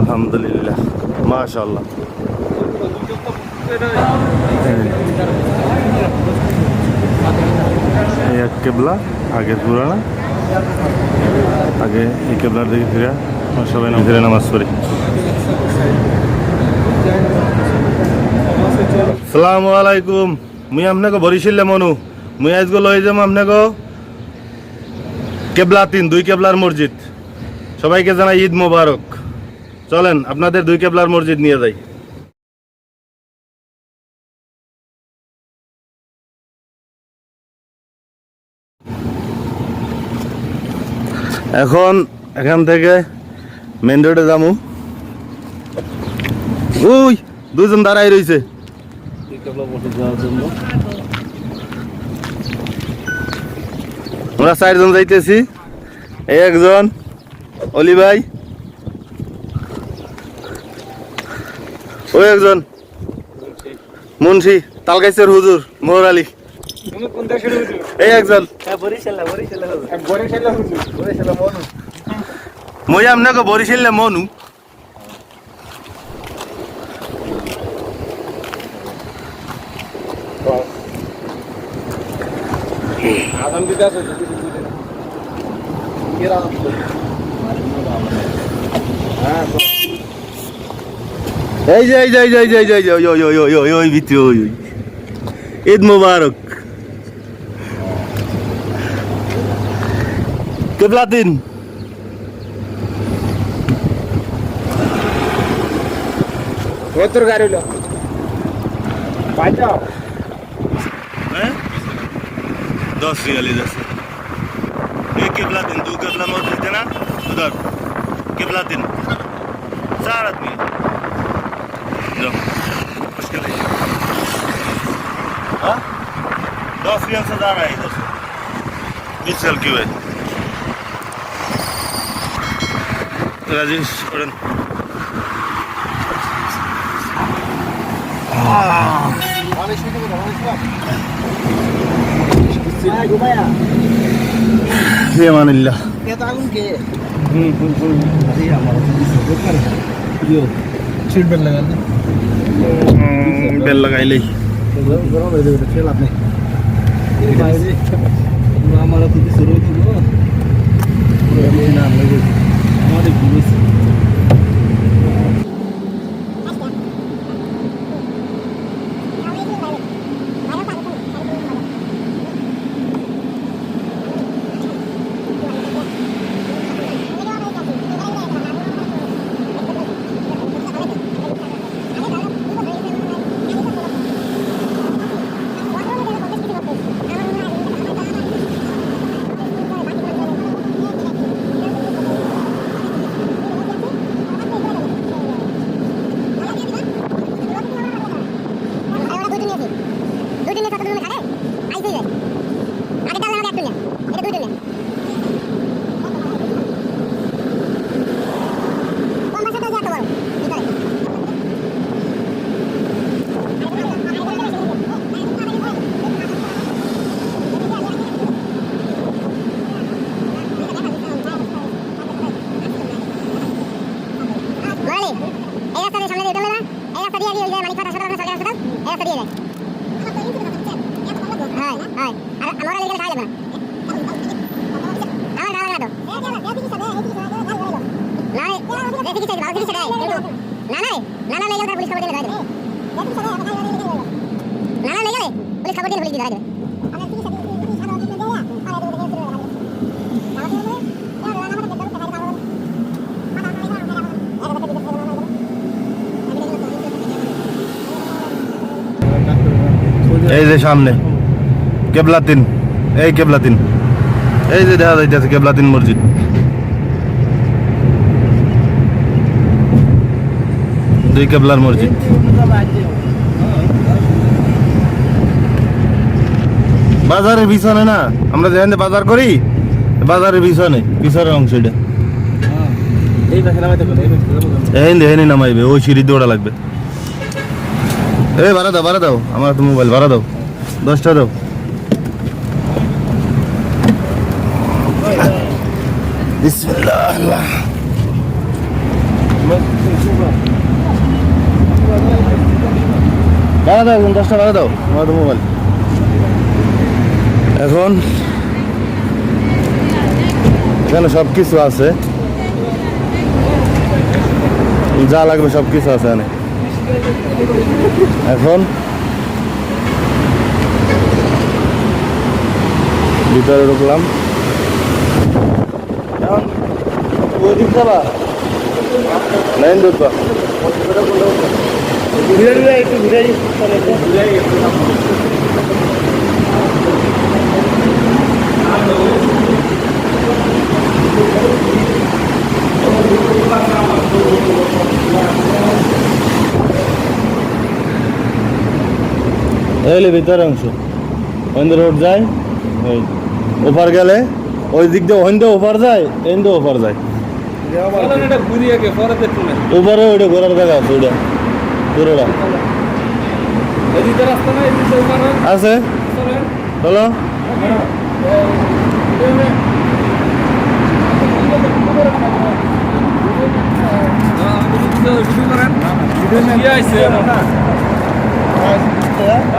আলহামদুলিল্লাহ মাশাল্লাহ এই এক কেবলা আগে পুরানা। আগে এই কেবলার দিকে ফিরে সবাই নাম ফিরে নামাজ পড়ি। সালামু আলাইকুম। মুই আপনাকে বরিশিল্লে মনু। মুই আজকে লই যাম আপনাকে কেবলা তিন দুই কেবলার মসজিদ। সবাইকে জানাই ঈদ মোবারক। চলেন আপনাদের দুই কেবলার মসজিদ নিয়ে যাই। এখন এখান থেকে মেন রোডে যামু। ওই দুজন দাঁড়াই রইছে। আমরা চারজন যাইতেছি। একজন অলি ভাই ওই একজন। মুন্সি, তালগাইছের হুজুর মোহর আলী। এই একজন। মই আপনাকে বরিশালে মনু। এই যে এই যে এই যে এই যে এই যে এই যে ওই ওই ওই ওই ওই ওই ভিতরে ওই ওই ঈদ মুবারক কেবলা দিন সত্তর গাড়ি হলো পাঁচটাও हैं दस रियाली दस एक केबला दिन दो केबला मस्जिद है ना उधर केबला दिन चार आदमी जाओ मुश्किल है हाँ दस रियल से जा रहा है इधर से बीस साल की है राजेश उड़न ये मान সিট বেল্ট লাগান। বেল্ট লাগাইলেই। আমার থেকে শুরু হয়েছিল আমাদের ঘুরেছি দেখি কি চাই দেয় কিন্তু না না না না লেগে পুলিশ খবর দিলে দেয় না না লেগে পুলিশ খবর দিলে পুলিশ দিয়ে দেয় এই যে সামনে কেবলা তিন এই কেবলা তিন এই যে দেখা যাইতেছে কেবলা তিন মসজিদ। দুই কেবলার মসজিদ। বাজারের পিছনে না, আমরা যেখানে বাজার করি, বাজারের পিছনে, পিছনের অংশ এটা। এই নামাইবে, ওই লাগবে। দাও দাও, আমার তো মোবাইল ভাড়া দাও, দশটা দাও। আল্লাহ। দাও এখন দশটা বাড়া দাও? আমার মোবাইল। এখন এখানে সব কিছু আছে। যা লাগবে সব কিছু আছে এখানে। এখন ভিতরে ঢুকলাম। এখন ওদিক যাবা লাইন ঢুকবা এলে ভিতরে অংশ। ওইন্দ রোড যায়। ওই ওপার গেলে ওই দিক দিয়ে ওইন্দ ওপার যায় এন্দ ওপার যায়। ওপারে ওইটা ঘোরার জায়গা আছে ওইটা। পুরোটা আছে? চলেন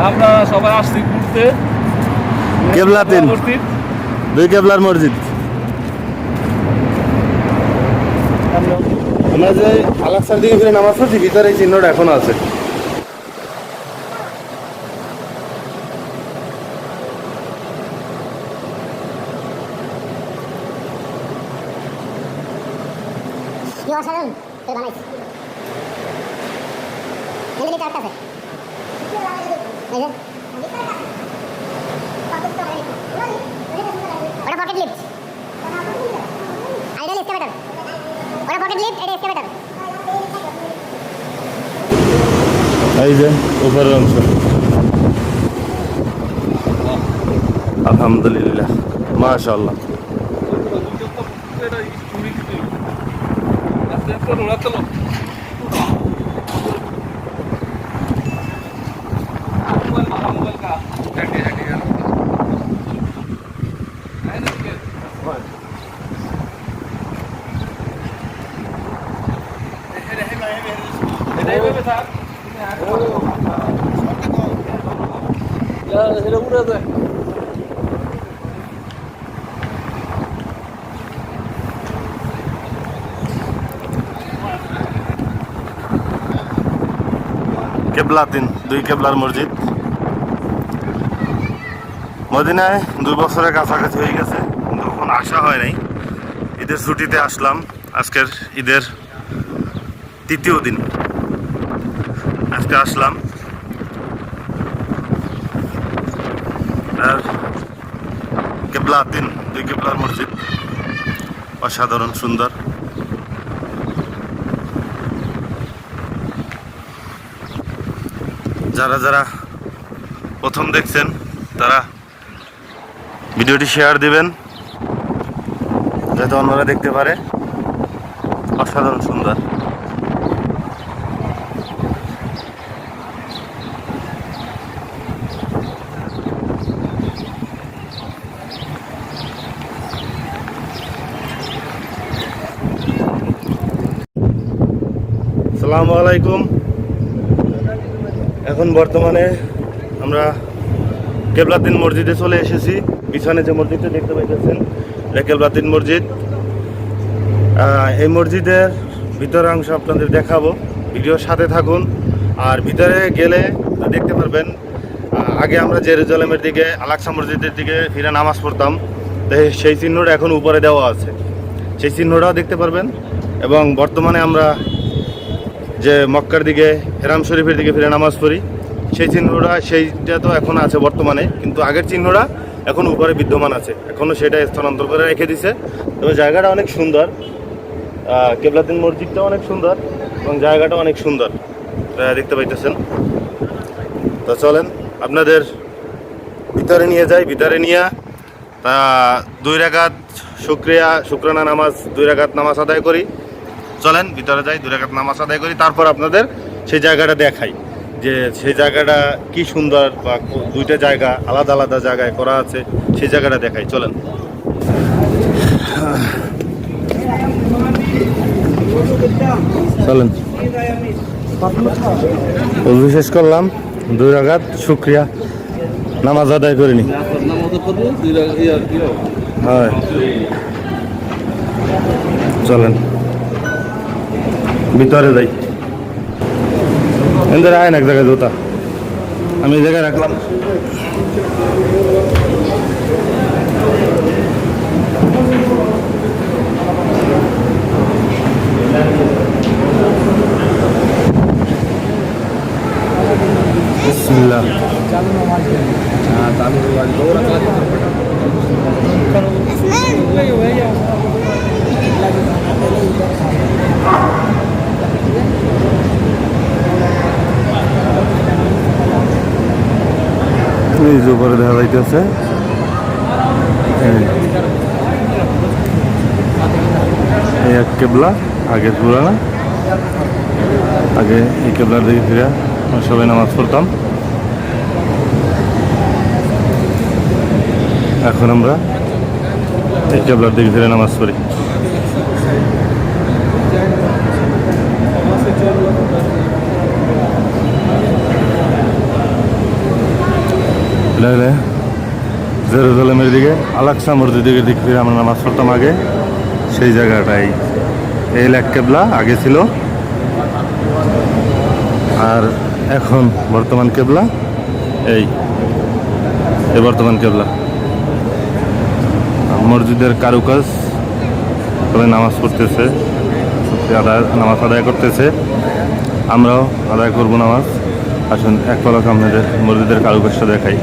আমরা সবাই আসছি ঘুরতে। কেবলা তিন মসজিদ। দুই কেবলার মসজিদ। আমরা যে আলাকসার দিকে ফিরে নামাজ পড়ছি ভিতরে এই চিহ্নটা এখনও আছে। ওটা পকেট লিফট আইডাল এসকেভেটর ওটা পকেট লিফট এটা এসকেভেটর এই যে উপরের অংশ। আলহামদুলিল্লাহ মাশাআল্লাহ। উড়ে যায় কেবলা তিন দুই কেবলার মসজিদ। মদিনায় দুই বছরের কাছাকাছি হয়ে গেছে কিন্তু কখন আসা হয় নাই। ঈদের ছুটিতে আসলাম। আজকের ঈদের তৃতীয় দিন। আজকে আসলাম। আর কেবলা তিন দুই কেবলার মসজিদ। অসাধারণ, সুন্দর। যারা যারা প্রথম দেখছেন, তারা ভিডিওটি শেয়ার দিবেন, যাতে অন্যরা দেখতে পারে। অসাধারণ, সুন্দর। সালামু আলাইকুম। এখন বর্তমানে আমরা কেবলাদ্দিন মসজিদে চলে এসেছি। পিছনে যে মসজিদটা দেখতে পাইতেছেন, এটা কেবলাদ্দিন মসজিদ। এই মসজিদের ভিতরের অংশ আপনাদের দেখাবো। ভিডিওর সাথে থাকুন। আর ভিতরে গেলে দেখতে পারবেন আগে আমরা জেরুজালেমের দিকে আলাক্সা মসজিদের দিকে ফিরে নামাজ পড়তাম। সেই চিহ্নটা এখন উপরে দেওয়া আছে। সেই চিহ্নটাও দেখতে পারবেন। এবং বর্তমানে আমরা যে মক্কার দিকে হেরাম শরীফের দিকে ফিরে নামাজ পড়ি সেই চিহ্নটা সেইটা তো এখন আছে বর্তমানে কিন্তু আগের চিহ্নটা এখন উপরে বিদ্যমান আছে। এখনও সেটা স্থানান্তর করে রেখে দিছে। তবে জায়গাটা অনেক সুন্দর। আহ, কেবলাদ্দিন মসজিদটা অনেক সুন্দর এবং জায়গাটা অনেক সুন্দর। দেখতে পাইতেছেন। তো চলেন আপনাদের ভিতরে নিয়ে যাই ভিতরে নিয়ে তা দুই রাকাত শুক্রিয়া শুক্রানা নামাজ দুই রাকাত নামাজ আদায় করি। চলেন ভিতরে যাই দুই রাকাত নামাজ আদায় করি তারপর আপনাদের সেই জায়গাটা দেখাই। যে সেই জায়গাটা কি সুন্দর বা দুইটা জায়গা আলাদা আলাদা জায়গায় করা আছে সেই জায়গাটা দেখাই চলেন। চলেন। শেষ করলাম দুই রাগাত শুক্রিয়া। নামাজ আদায় করিনি হয়। চলেন। ভিতরে যাই। এদের আয় না এক জায়গায় জুতা। আমি এই জায়গায় রাখলাম। বিসমিল্লাহ। হ্যাঁ চালু যে উপরে দেখা যাইতেছে। এই। এক কেবলা, আগের পুরানা। আগে এই কেবলার দিকে ফিরে সবাই নামাজ পড়তাম। এখন আমরা এই কেবলার দিকে ফিরে নামাজ পড়ি। জেরুজালেমের দিকে আলাক্সা মসজিদের দিকে ফিরে আমরা নামাজ পড়তাম আগে। সেই জায়গাটাই। এই লেক কেবলা আগে ছিল। আর এখন বর্তমান কেবলা, এই। এই বর্তমান কেবলা। মসজিদের কারুকাজ, সবাই নামাজ পড়তেছে। আদায়, নামাজ আদায় করতেছে। আমরাও আদায় করব নামাজ। আসুন এক পলক আপনাদের মসজিদের কারুকাজটা দেখাই।